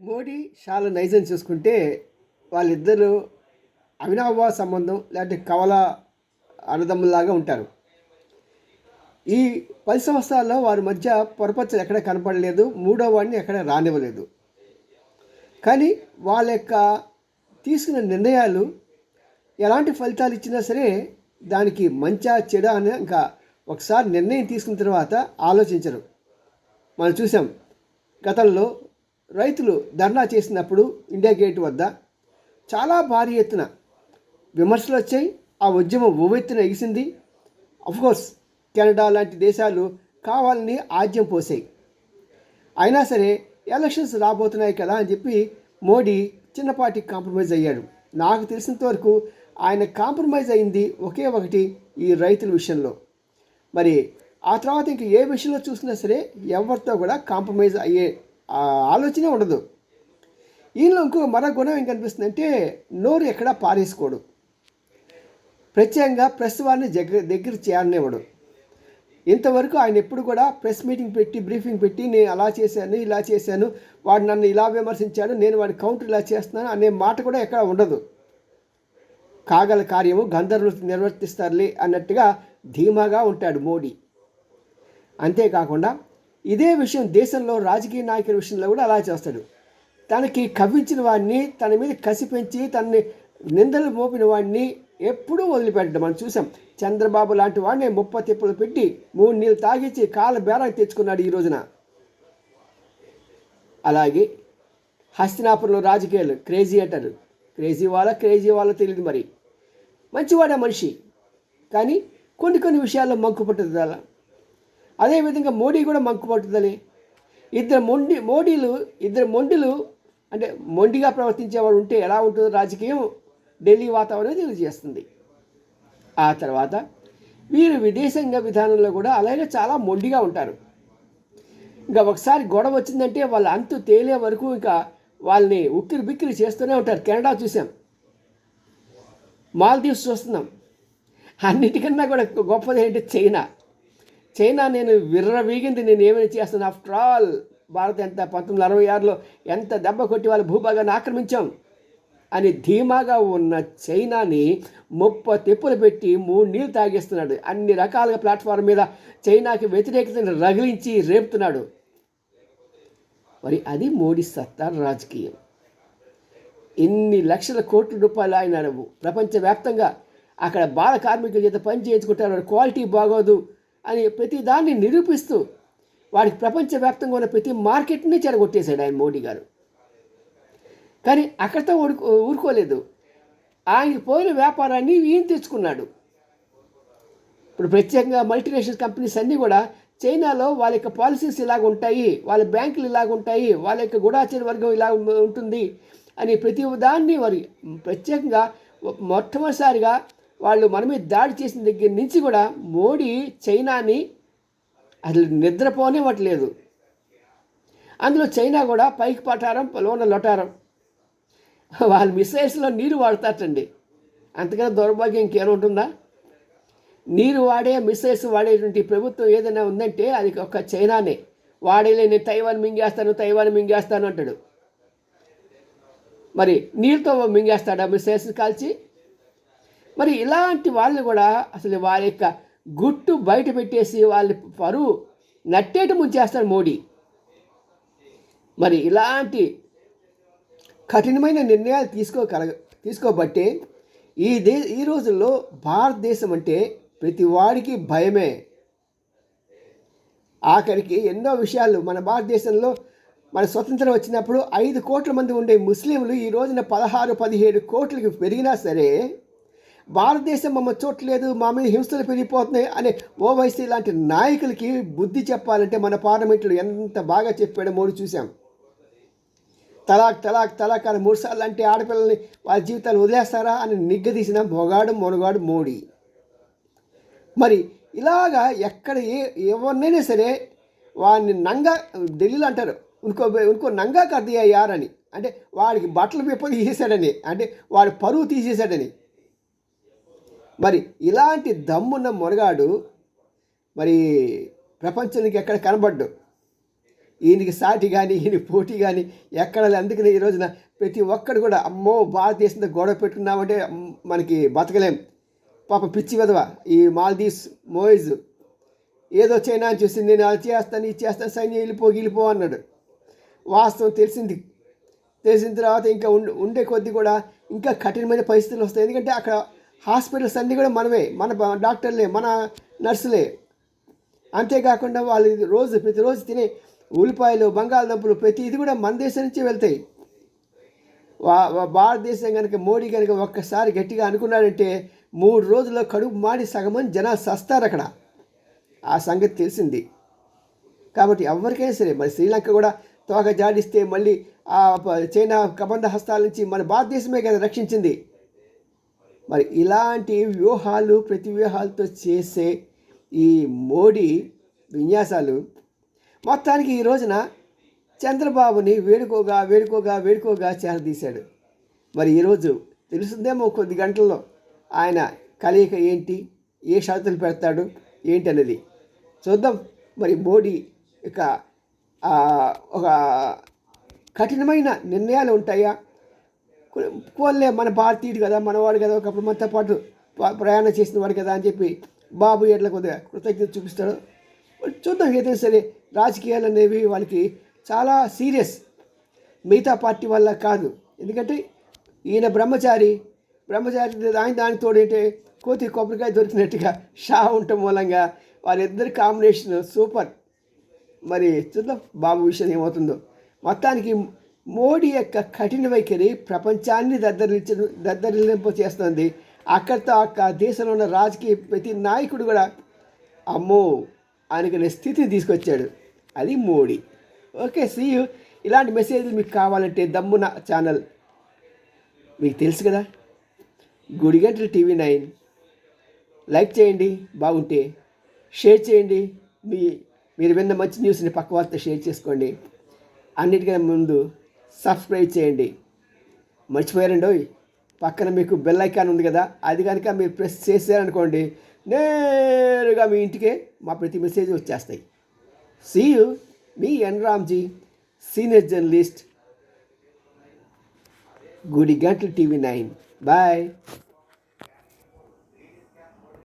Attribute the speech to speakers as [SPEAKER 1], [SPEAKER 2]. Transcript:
[SPEAKER 1] మోడీ షాల నైజం చూసుకుంటే వాళ్ళిద్దరూ అవినాభావ సంబంధం లేకపోతే కవల అన్నదమ్ములాగా ఉంటారు. ఈ పది సంవత్సరాల్లో వారి మధ్య పొరపచ్చలు ఎక్కడ కనపడలేదు మూడో వాడిని ఎక్కడ రానివ్వలేదు. కానీ వాళ్ళ యొక్క తీసుకున్న నిర్ణయాలు ఎలాంటి ఫలితాలు ఇచ్చినా సరే దానికి మంచా చెడ అని ఇంకా ఒకసారి నిర్ణయం తీసుకున్న తర్వాత ఆలోచించరు. మనం చూసాం గతంలో రైతులు ధర్నా చేసినప్పుడు ఇండియా గేట్ వద్ద చాలా భారీ ఎత్తున విమర్శలు వచ్చాయి. ఆ ఉద్యమం ఉవ్వెత్తున ఎగిసింది. అఫ్కోర్స్ కెనడా లాంటి దేశాలు కావాలని ఆజ్యం పోసాయి. అయినా సరే ఎలక్షన్స్ రాబోతున్నాయి కదా అని చెప్పి మోడీ చిన్నపాటి కాంప్రమైజ్ అయ్యాడు. నాకు తెలిసినంత వరకు ఆయన కాంప్రమైజ్ అయింది ఒకే ఒకటి ఈ రైతుల విషయంలో. మరి ఆ తర్వాత ఇంక ఏ విషయంలో చూసినా సరే ఎవరితో కూడా కాంప్రమైజ్ అయ్యే ఆలోచనే ఉండదు. ఈయనలో ఇంకో మరో గుణం ఏం కనిపిస్తుందంటే నోరు ఎక్కడా పారేసుకోడు. ప్రత్యేకంగా ప్రెస్ వారిని దగ్గర దగ్గర చేరనివ్వడు. ఇంతవరకు ఆయన ఎప్పుడు కూడా ప్రెస్ మీటింగ్ పెట్టి బ్రీఫింగ్ పెట్టి నేను అలా చేశాను ఇలా చేశాను వాడు నన్ను ఇలా విమర్శించాడు నేను వాడి కౌంటర్ ఇలా చేస్తున్నాను అనే మాట కూడా ఎక్కడ ఉండదు. కాగల కార్యము గంధర్వులు నిర్వర్తిస్తారులే అన్నట్టుగా ధీమాగా ఉంటాడు మోడీ. అంతేకాకుండా ఇదే విషయం దేశంలో రాజకీయ నాయకుల విషయంలో కూడా అలా చేస్తాడు. తనకి కవ్వించిన వాడిని తన మీద కసి పెంచి తనని నిందలు మోపిన వాడిని ఎప్పుడూ వదిలిపెట్టడం. మనం చూసాం చంద్రబాబు లాంటి వాడిని ముప్ప తిప్పులు పెట్టి మూడు నీళ్ళు తాగించి కాళ్ళ బేరానికి తెచ్చుకున్నాడు ఈ రోజున. అలాగే హస్తినాపురంలో రాజకీయాలు క్రేజీ అంటారు. క్రేజీ వాళ్ళ క్రేజీ వాళ్ళ తెలియదు మరి. మంచివాడే మనిషి. కానీ కొన్ని కొన్ని విషయాల్లో మంకు అలా. అదేవిధంగా మోడీ కూడా మంకు పట్టుదలే. ఇద్దరు మొండి మోడీలు ఇద్దరు మొండిలు అంటే మొండిగా ప్రవర్తించేవాడు ఉంటే ఎలా ఉంటుందో రాజకీయం ఢిల్లీ వాతావరణం తెలియజేస్తుంది. ఆ తర్వాత వీరు విదేశాంగ విధానంలో కూడా అలాగే చాలా మొండిగా ఉంటారు. ఇంకా ఒకసారి గొడవ వచ్చిందంటే వాళ్ళ అంతు తేలే వరకు ఇంకా వాళ్ళని ఉక్కిరి బిక్కిరి చేస్తూనే ఉంటారు. కెనడా చూసాం. మాల్దీవ్స్ చూస్తున్నాం. అన్నిటికన్నా కూడా గొప్పది ఏంటి? చైనా. చైనా నేను విర్రవీగింది నేను ఏమైనా చేస్తాను? ఆఫ్టర్ ఆల్ భారత్ ఎంత పంతొమ్మిది అరవై ఆరులో ఎంత దెబ్బ కొట్టి వాళ్ళ భూభాగాన్ని ఆక్రమించాం? అని ధీమాగా ఉన్న చైనాని ముప్ప తెప్పులు పెట్టి మూడు నీళ్ళు తాగేస్తున్నాడు. అన్ని రకాలుగా ప్లాట్ఫామ్ మీద చైనాకి వ్యతిరేకతను రగిలించి రేపుతున్నాడు. మరి అది మోడీ సత్తా రాజకీయం. ఎన్ని లక్షల కోట్ల రూపాయలు ఆయన ప్రపంచవ్యాప్తంగా అక్కడ బాల కార్మికుల చేత పని చేయించుకుంటారు. క్వాలిటీ బాగోదు. అని ప్రతి దాన్ని నిరూపిస్తూ వాడికి ప్రపంచవ్యాప్తంగా ఉన్న ప్రతి మార్కెట్ని చెడగొట్టేశాడు ఆయన మోడీ గారు. కానీ అక్కడితో ఊరుకో ఊరుకోలేదు. ఆయనకి పోయిన వ్యాపారాన్ని ఈయన తెచ్చుకున్నాడు. ఇప్పుడు ప్రత్యేకంగా మల్టీనేషనల్ కంపెనీస్ అన్నీ కూడా చైనాలో వాళ్ళ యొక్క పాలసీస్ ఇలాగ ఉంటాయి వాళ్ళ బ్యాంకులు ఇలాగ ఉంటాయి వాళ్ళ యొక్క గుడాచర వర్గం ఇలా ఉంటుంది అని ప్రతి దాన్ని వారి ప్రత్యేకంగా మొట్టమొదటిసారిగా వాళ్ళు మన మీద దాడి చేసిన దగ్గర నుంచి కూడా మోడీ చైనాని అసలు నిద్రపోనివ్వట్లేదు. అందులో చైనా కూడా పైకి పటారం లోన లొటారం. వాళ్ళ మిసైల్స్లో నీరు వాడతారటండి అంతకన్నా దౌర్భాగ్యం ఇంకేముంటుందా నీరు వాడే మిసైల్స్ వాడేటువంటి ప్రభుత్వం ఏదైనా ఉందంటే అది ఒక చైనానే. వాడేలేని తైవాన్ మింగేస్తాను తైవాన్ మింగేస్తాను అంటాడు. మరి నీళ్ళతో మింగేస్తాడా మిసైల్స్ కాల్చి? మరి ఇలాంటి వాళ్ళు కూడా అసలు వారి యొక్క గుట్టు బయట పెట్టేసి వాళ్ళ పరువు నట్టేట ముంచేస్తాడు మోడీ. మరి ఇలాంటి కఠినమైన నిర్ణయాలు తీసుకోగల తీసుకోబట్టే ఈ దే ఈ రోజుల్లో భారతదేశం అంటే ప్రతి వాడికి భయమే. ఆఖరికి ఎన్నో విషయాలు మన భారతదేశంలో మన స్వతంత్రం వచ్చినప్పుడు ఐదు కోట్ల మంది ఉండే ముస్లింలు ఈ రోజున పదహారు పదిహేడు కోట్లకి పెరిగినా సరే భారతదేశం మమ్మ చూడలేదు మా మీద హింసలు పెరిగిపోతున్నాయి అనే ఓవైసీ లాంటి నాయకులకి బుద్ధి చెప్పాలంటే మన పార్లమెంట్లో ఎంత బాగా చెప్పాడో మోడీ చూసాం తలాక్ తలాక్ తలాక్ అని మూడు సార్లు అంటే ఆడపిల్లల్ని వాళ్ళ జీవితాలు వదిలేస్తారా అని నిగ్గదీసిన మొగాడు మొనగాడు మోడీ. మరి ఇలాగా ఎక్కడ ఏ ఎవరినైనా సరే వాడిని నంగా ఢిల్లీలో అంటారు ఇంకో ఇంకో నంగా కర్దియా అంటే వాడికి బట్టలు విప్పలు తీసేశాడని అంటే వాడి పరువు తీసేశాడని. మరి ఇలాంటి దమ్మున్న మొరగాడు మరి ప్రపంచానికి ఎక్కడ కనబడ్డు? ఈయనకి సాటి కానీ ఈయన పోటీ కానీ ఎక్కడ అందుకనే ఈ రోజున ప్రతి ఒక్కడు కూడా అమ్మో భారతదేశంతో గొడవ పెట్టుకున్నామంటే మనకి బతకలేం. పాప పిచ్చి విధవ. ఈ మాల్దీవ్స్ మోయిజ్ ఏదో చైనా అని చూసి నేను అది చేస్తాను ఇది చేస్తాను సైన్యం వెళ్ళిపో వెళ్ళిపో అన్నాడు. వాస్తవం తెలిసింది. తెలిసిన తర్వాత ఇంకా ఉండే ఉండే కొద్దీ కూడా ఇంకా కఠినమైన పరిస్థితులు వస్తాయి. ఎందుకంటే అక్కడ హాస్పిటల్స్ అన్నీ కూడా మనమే మన డాక్టర్లే మన నర్సులే. అంతేకాకుండా వాళ్ళు రోజు ప్రతిరోజు తినే ఉల్లిపాయలు బంగాళదుంపలు ప్రతి ఇది కూడా మన దేశం నుంచి వెళ్తాయి. భారతదేశం కనుక మోడీ కనుక ఒక్కసారి గట్టిగా అనుకున్నాడంటే మూడు రోజుల్లో కడుపు మాడి సగం జనాలు సస్తారు అక్కడ. ఆ సంగతి తెలిసింది. కాబట్టి ఎవరికైనా సరే మరి శ్రీలంక కూడా తోక జాడిస్తే మళ్ళీ ఆ చైనా కబంధ హస్తాల నుంచి మన భారతదేశమే కదా రక్షించింది. మరి ఇలాంటి వ్యూహాలు ప్రతి వ్యూహాలతో చేసే ఈ మోడీ విన్యాసాలు మొత్తానికి ఈ రోజున చంద్రబాబుని వేడుకోగా వేడుకోగా వేడుకోగా చేరదీశాడు. మరి ఈరోజు తెలుస్తుందేమో కొద్ది గంటల్లో ఆయన కలయిక ఏంటి ఏ షరతులు పెడతాడు ఏంటి అనేది చూద్దాం మరి మోడీ ఇక ఒక కఠినమైన నిర్ణయాలు ఉంటాయా? కోళ్ళే మన భారతీయుడు కదా మనవాడు కదా ఒకప్పుడు మనతో పాటు ప్రయాణం చేసిన వాడు కదా అని చెప్పి బాబు ఎట్లా కొద్దిగా కృతజ్ఞత చూపిస్తాడు. చూద్దాం ఏదైనా సరే రాజకీయాలు అనేవి వాళ్ళకి చాలా సీరియస్. మిగతా పార్టీ వల్ల కాదు. ఎందుకంటే ఈయన బ్రహ్మచారి బ్రహ్మచారి ఆయన దానికి తోడేంటే కోతి కొబ్బరికాయ దొరికినట్టుగా షా ఉండటం మూలంగా వారిద్దరి కాంబినేషన్ సూపర్. మరి చూద్దాం బాబు విషయం ఏమవుతుందో. మొత్తానికి మోడీ యొక్క కఠిన వైఖరి ప్రపంచాన్ని దద్దరిల్చ దద్దరిల్లింపు చేస్తుంది. అక్కడితో అక్క దేశంలో ఉన్న రాజకీయ ప్రతి నాయకుడు కూడా అమ్మో అనుకునే స్థితిని తీసుకొచ్చాడు. అది మోడీ. Okay see you. ఇలాంటి మెసేజ్లు మీకు కావాలంటే దమ్మున ఛానల్. మీకు తెలుసు కదా? గుడిగంటల టీవీ నైన్. లైక్ చేయండి బాగుంటే షేర్ చేయండి. మీ మీరు విన్న మంచి న్యూస్ని పక్క వారితో షేర్ చేసుకోండి. అన్నిటికన్నా ముందు సబ్స్క్రైబ్ చేయండి. మర్చిపోయారండి ఓయ్. పక్కన మీకు బెల్ ఐకాన్ ఉంది కదా అది కనుక మీరు ప్రెస్ చేశారనుకోండి నేరుగా మీ ఇంటికే మా ప్రతి మెసేజ్ వచ్చేస్తాయి. సీ యూ మీ ఎన్ రామ్జీ సీనియర్ జర్నలిస్ట్ గుడి గంటలు టీవీ నైన్ బాయ్